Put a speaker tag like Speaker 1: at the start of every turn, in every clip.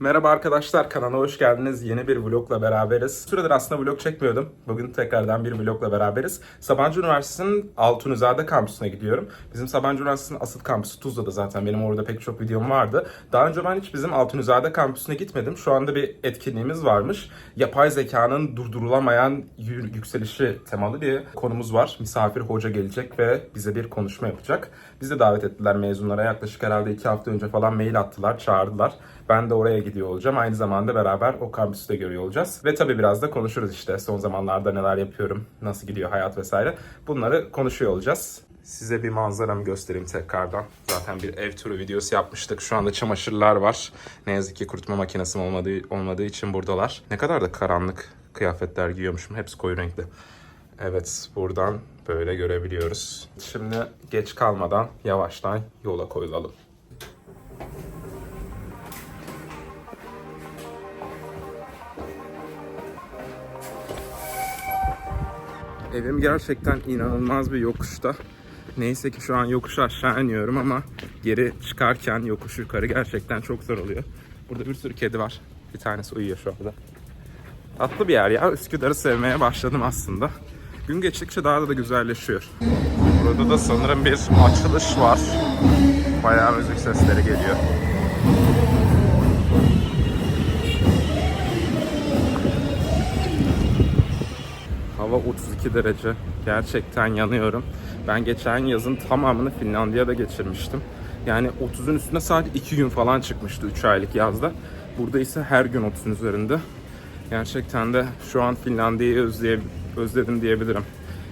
Speaker 1: Merhaba arkadaşlar kanala hoş geldiniz. Yeni bir vlogla beraberiz. Süredir aslında vlog çekmiyordum. Bugün tekrardan bir vlogla beraberiz. Sabancı Üniversitesi'nin Altunizade kampüsüne gidiyorum. Bizim Sabancı Üniversitesi'nin asıl kampüsü Tuzla'da zaten. Benim orada pek çok videom vardı. Daha önce ben hiç bizim Altunizade kampüsüne gitmedim. Şu anda bir etkinliğimiz varmış. Yapay zekanın durdurulamayan yü- yükselişi temalı bir konumuz var. Misafir hoca gelecek ve bize bir konuşma yapacak. Bizi davet ettiler mezunlara. Yaklaşık herhalde iki hafta önce falan mail attılar, çağırdılar. Ben de oraya gidiyor olacağım. Aynı zamanda beraber o kampüsü de görüyor olacağız. Ve tabii biraz da konuşuruz işte. Son zamanlarda neler yapıyorum, nasıl gidiyor hayat vesaire. Bunları konuşuyor olacağız. Size bir manzaramı göstereyim tekrardan. Zaten bir ev turu videosu yapmıştık. Şu anda çamaşırlar var. Ne yazık ki kurutma makinesi olmadığı, olmadığı için buradalar. Ne kadar da karanlık kıyafetler giyiyormuşum. Hepsi koyu renkli. Evet, buradan böyle görebiliyoruz. Şimdi geç kalmadan yavaştan yola koyulalım. Evim gerçekten inanılmaz bir yokuşta. Neyse ki şu an yokuş aşağı iniyorum ama geri çıkarken yokuş yukarı gerçekten çok zor oluyor. Burada bir sürü kedi var. Bir tanesi uyuyor şu anda. Tatlı bir yer ya. Üsküdar'ı sevmeye başladım aslında. Gün geçtikçe daha da, güzelleşiyor. Burada da sanırım bir açılış var. Bayağı müzik sesleri geliyor. Hava 32 derece. Gerçekten yanıyorum. Ben geçen yazın tamamını Finlandiya'da geçirmiştim. Yani 30'un üstüne sadece 2 gün falan çıkmıştı 3 aylık yazda. Burada ise her gün 30'un üzerinde. Gerçekten de şu an Finlandiya'yı özleye, özledim diyebilirim.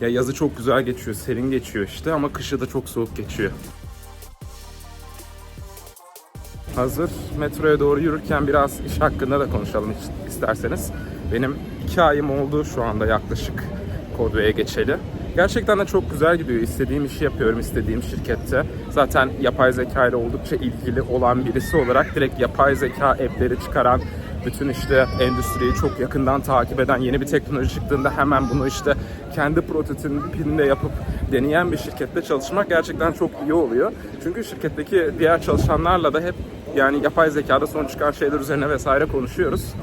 Speaker 1: Ya yazı çok güzel geçiyor, serin geçiyor işte ama kışı da çok soğuk geçiyor. Hazır metroya doğru yürürken biraz iş hakkında da konuşalım isterseniz. Benim iki ayım oldu şu anda yaklaşık Kodve'ye geçeli. Gerçekten de çok güzel gidiyor. İstediğim işi yapıyorum istediğim şirkette. Zaten yapay zeka ile oldukça ilgili olan birisi olarak direkt yapay zeka app'leri çıkaran bütün işte endüstriyi çok yakından takip eden yeni bir teknoloji çıktığında hemen bunu işte kendi prototipini de yapıp deneyen bir şirkette çalışmak gerçekten çok iyi oluyor. Çünkü şirketteki diğer çalışanlarla da hep yani yapay zekada son çıkan şeyler üzerine vesaire konuşuyoruz.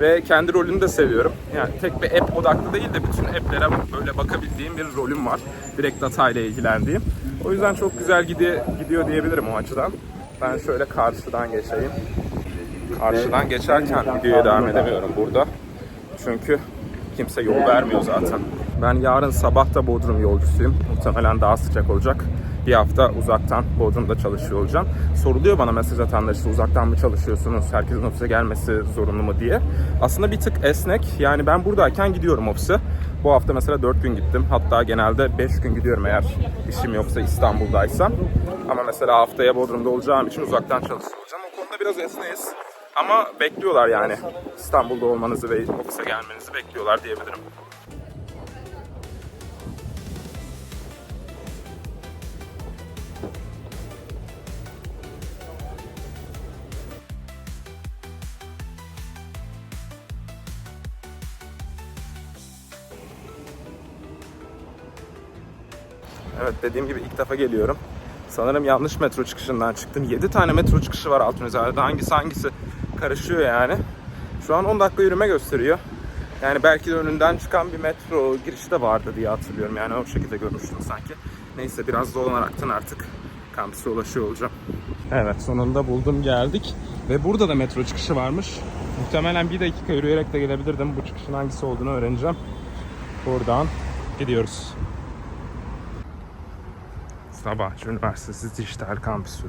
Speaker 1: Ve kendi rolünü de seviyorum. Yani tek bir app odaklı değil de bütün app'lere böyle bakabildiğim bir rolüm var. Direkt data ile ilgilendiğim. O yüzden çok güzel gidiyor diyebilirim o açıdan. Ben şöyle karşıdan geçeyim. Karşıdan geçerken videoya devam edemiyorum burada. Çünkü kimse yol vermiyor zaten. Ben yarın sabah da Bodrum yolcusuyum. Muhtemelen daha sıcak olacak. Bir hafta uzaktan Bodrum'da çalışıyor olacağım. Soruluyor bana mesaj atanlar işte uzaktan mı çalışıyorsunuz, herkesin ofise gelmesi zorunlu mu diye. Aslında bir tık esnek. Yani ben buradayken gidiyorum ofise. Bu hafta mesela 4 gün gittim. Hatta genelde 5 gün gidiyorum eğer işim yoksa İstanbul'daysam. Ama mesela haftaya Bodrum'da olacağım için uzaktan çalışıyor olacağım. O konuda biraz esneyiz. Ama bekliyorlar yani. İstanbul'da olmanızı ve ofise gelmenizi bekliyorlar diyebilirim. Evet dediğim gibi ilk defa geliyorum. Sanırım yanlış metro çıkışından çıktım. 7 tane metro çıkışı var Altunizade'de. Hangisi hangisi karışıyor yani. Şu an 10 dakika yürüme gösteriyor. Yani belki de önünden çıkan bir metro girişi de vardı diye hatırlıyorum. Yani o şekilde görmüştüm sanki. Neyse biraz dolanaraktan artık kampüse ulaşıyor olacağım. Evet sonunda buldum geldik. Ve burada da metro çıkışı varmış. Muhtemelen bir dakika yürüyerek de gelebilirdim. Bu çıkışın hangisi olduğunu öğreneceğim. Buradan gidiyoruz. Sabahçı Üniversitesi Dijital Kampüsü.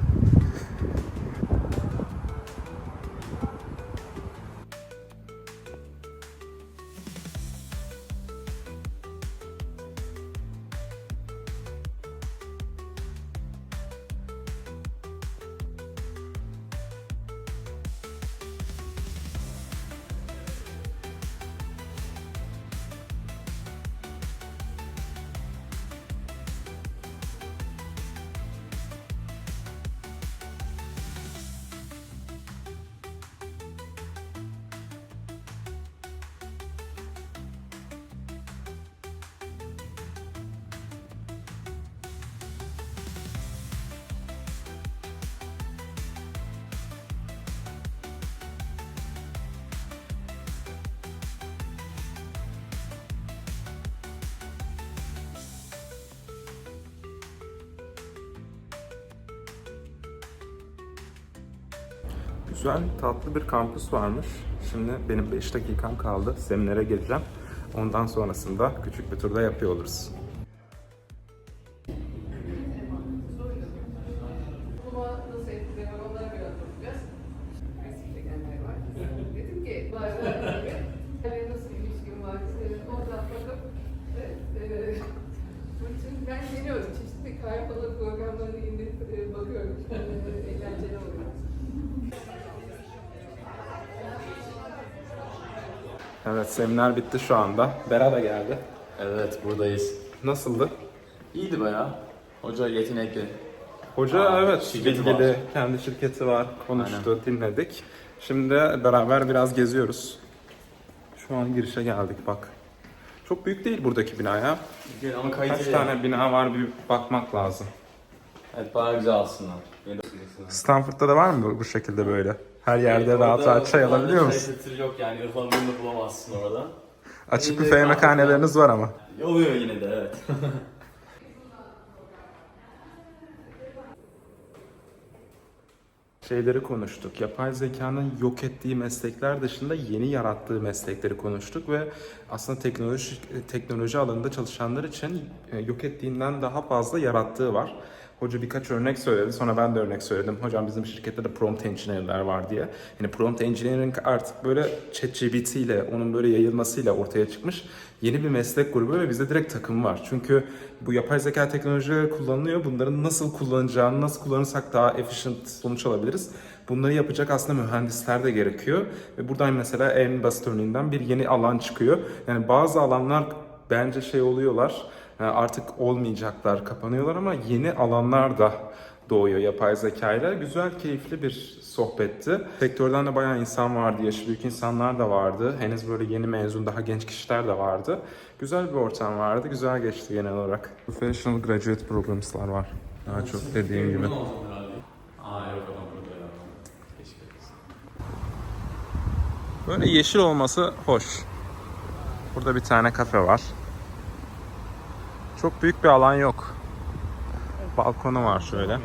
Speaker 1: Güzel, tatlı bir kampüs varmış. Şimdi benim 5 dakikam kaldı. Seminere gireceğim. Ondan sonrasında küçük bir turda yapıyor oluruz.
Speaker 2: Ama nasıl etkileniyor onlara biraz bakacağız. Eski çekenler var. Dedim ki var var gibi. Yani nasıl bir ilişkim var. Ee, Oradan bakıp e, e, bunun için ben deniyorum. Çeşitli kaypalı programlarını indirip e, bakıyorum. E, eğlenceli oluyor.
Speaker 1: Evet, seminer bitti şu anda. Bera da geldi.
Speaker 3: Evet buradayız.
Speaker 1: Nasıldı?
Speaker 3: İyiydi bayağı. Hoca yetenekli.
Speaker 1: Hoca
Speaker 3: Aa,
Speaker 1: evet,
Speaker 3: şirketi
Speaker 1: bilgili,
Speaker 3: var.
Speaker 1: kendi şirketi var, konuştu, dinledik. Şimdi beraber biraz geziyoruz. Şu an girişe geldik bak. Çok büyük değil buradaki bina ya.
Speaker 3: Güzel ama
Speaker 1: Kaç
Speaker 3: kaliteli.
Speaker 1: tane bina var bir bakmak lazım.
Speaker 3: Evet bayağı güzel aslında.
Speaker 1: Stanford'da da var mı bu şekilde böyle? Her yerde rahat rahat çay alabiliyor musun?
Speaker 3: Çay kültürü yok yani ıhlamurunu bulamazsın orada.
Speaker 1: Açık büfe yemekhaneleriniz var ama.
Speaker 3: Oluyor yine de evet.
Speaker 1: Şeyleri konuştuk. Yapay zekanın yok ettiği meslekler dışında yeni yarattığı meslekleri konuştuk ve aslında teknoloji teknoloji alanında çalışanlar için e, yok ettiğinden daha fazla yarattığı var. Hoca birkaç örnek söyledi. Sonra ben de örnek söyledim. Hocam bizim şirkette de prompt engineer'ler var diye. Yani prompt engineering artık böyle ChatGPT ile onun böyle yayılmasıyla ortaya çıkmış yeni bir meslek grubu ve bizde direkt takım var. Çünkü bu yapay zeka teknolojileri kullanılıyor. Bunların nasıl kullanacağını, nasıl kullanırsak daha efficient sonuç alabiliriz. Bunları yapacak aslında mühendisler de gerekiyor. Ve buradan mesela en basit örneğinden bir yeni alan çıkıyor. Yani bazı alanlar bence şey oluyorlar. Yani Artık olmayacaklar, kapanıyorlar ama yeni alanlar da doğuyor yapay zeka ile. Güzel, keyifli bir sohbetti. Sektörden de bayağı insan vardı, yaşı büyük insanlar da vardı. Henüz böyle yeni mezun, daha genç kişiler de vardı. Güzel bir ortam vardı, güzel geçti genel olarak. Professional Graduate Programs'lar var. Daha çok dediğim gibi. Böyle yeşil olması hoş. Burada bir tane kafe var. Çok büyük bir alan yok. Balkonu var şöyle.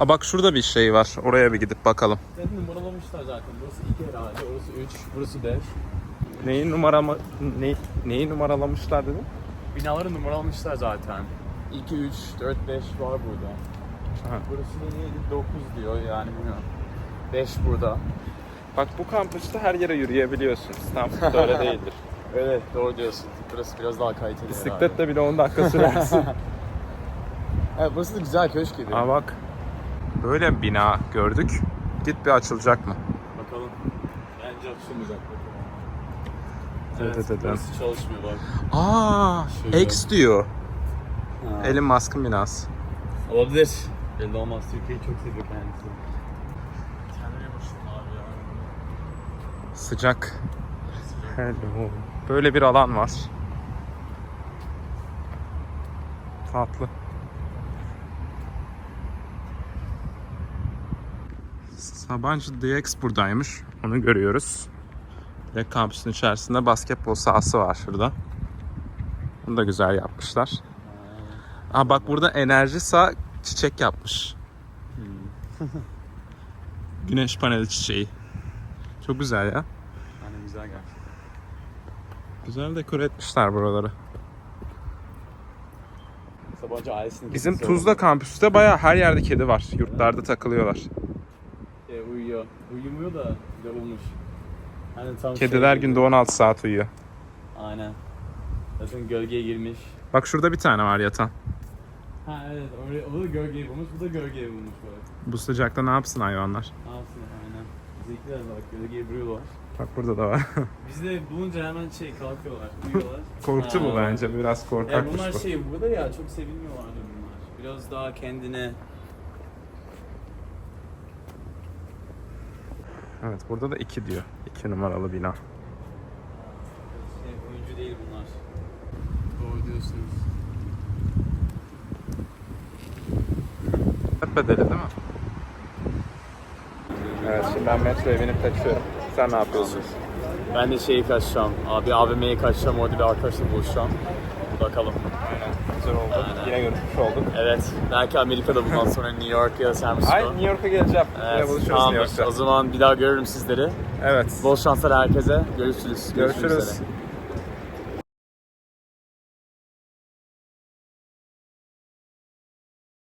Speaker 1: Aa bak şurada bir şey var. Oraya bir gidip bakalım.
Speaker 4: Zaten numaralamışlar zaten. Burası 2 herhalde, orası 3, burası 5.
Speaker 1: Neyi numarama ne, neyi numaralamışlar dedim?
Speaker 4: Binaları numaralamışlar zaten. 2, 3, 4, 5 var burada.
Speaker 1: Ha.
Speaker 4: Burası da neydi? 9 diyor yani bilmiyorum. 5 burada.
Speaker 1: Bak bu kampüste her yere yürüyebiliyorsun. Stanford'da öyle değildir.
Speaker 4: Evet doğru diyorsun. Burası biraz daha kaliteli.
Speaker 1: Bisikletle bile 10 dakika sürersin.
Speaker 4: Evet burası da güzel köşk gibi.
Speaker 1: Aa bak. Böyle bir bina gördük. Git bir açılacak mı?
Speaker 4: Bakalım. Bence açılmayacak.
Speaker 1: Evet, evet, evet.
Speaker 4: burası çalışmıyor bak.
Speaker 1: Aa,
Speaker 4: Şöyle.
Speaker 1: X diyor.
Speaker 4: Ha.
Speaker 1: Elon Musk'ın binası.
Speaker 4: Olabilir. Belli olmaz. Türkiye'yi çok seviyor kendisi. Yapıştım abi ya.
Speaker 1: Sıcak. Hello. Böyle bir alan var. Tatlı. Sabancı DX buradaymış. Onu görüyoruz. Ve kampüsün içerisinde basketbol sahası var şurada. Bunu da güzel yapmışlar. Aa bak burada enerji sağ çiçek yapmış. Güneş paneli çiçeği. Çok güzel ya.
Speaker 4: Yani güzel gerçekten.
Speaker 1: Güzel dekore etmişler buraları.
Speaker 4: Sabancı ailesinin
Speaker 1: Bizim Tuzla kampüste bayağı her yerde kedi var. Yurtlarda takılıyorlar.
Speaker 4: E, uyuyor. Uyumuyor da yorulmuş. Hani tam
Speaker 1: Kediler
Speaker 4: şey-
Speaker 1: günde 16 saat uyuyor.
Speaker 4: Aynen. Zaten gölgeye girmiş.
Speaker 1: Bak şurada bir tane var yatan.
Speaker 4: Ha evet oraya, o da gölgeyi bulmuş, bu da gölgeyi bulmuş böyle.
Speaker 1: Bu sıcakta ne yapsın hayvanlar?
Speaker 4: Ne yapsın aynen. Bizdekiler bak gölgeyi vuruyorlar.
Speaker 1: Bak burada da var.
Speaker 4: Biz de bulunca hemen şey kalkıyorlar, uyuyorlar.
Speaker 1: Korktu bu bence. Biraz
Speaker 4: Ya
Speaker 1: korkakmış
Speaker 4: bunlar
Speaker 1: bu.
Speaker 4: şey burada ya çok sevilmiyorlardı bunlar. Biraz daha kendine
Speaker 1: Evet burada da 2 diyor. 2 numaralı bina.
Speaker 4: şey, oyuncu değil bunlar. Doğru diyorsunuz.
Speaker 1: Hep bedeli değil mi? Evet şimdi ben metroya binip kaçıyorum. Sen ne yapıyorsun?
Speaker 4: Ben de şeyi kaçacağım. Abi AVM'ye kaçacağım. Orada bir arkadaşla buluşacağım. Bakalım.
Speaker 1: Aynen. Güzel oldu.
Speaker 4: Aynen.
Speaker 1: Yine görüşmüş olduk.
Speaker 4: Evet. Belki Amerika'da bundan sonra New York ya San Francisco.
Speaker 1: Ay New York'a geleceğim. Yine
Speaker 4: Evet,
Speaker 1: buluşuruz New. York'ta.
Speaker 4: O zaman bir daha görürüm sizleri.
Speaker 1: Evet.
Speaker 4: Bol şanslar herkese. Görüşürüz. Görüşmek
Speaker 1: Görüşürüz.
Speaker 4: üzere.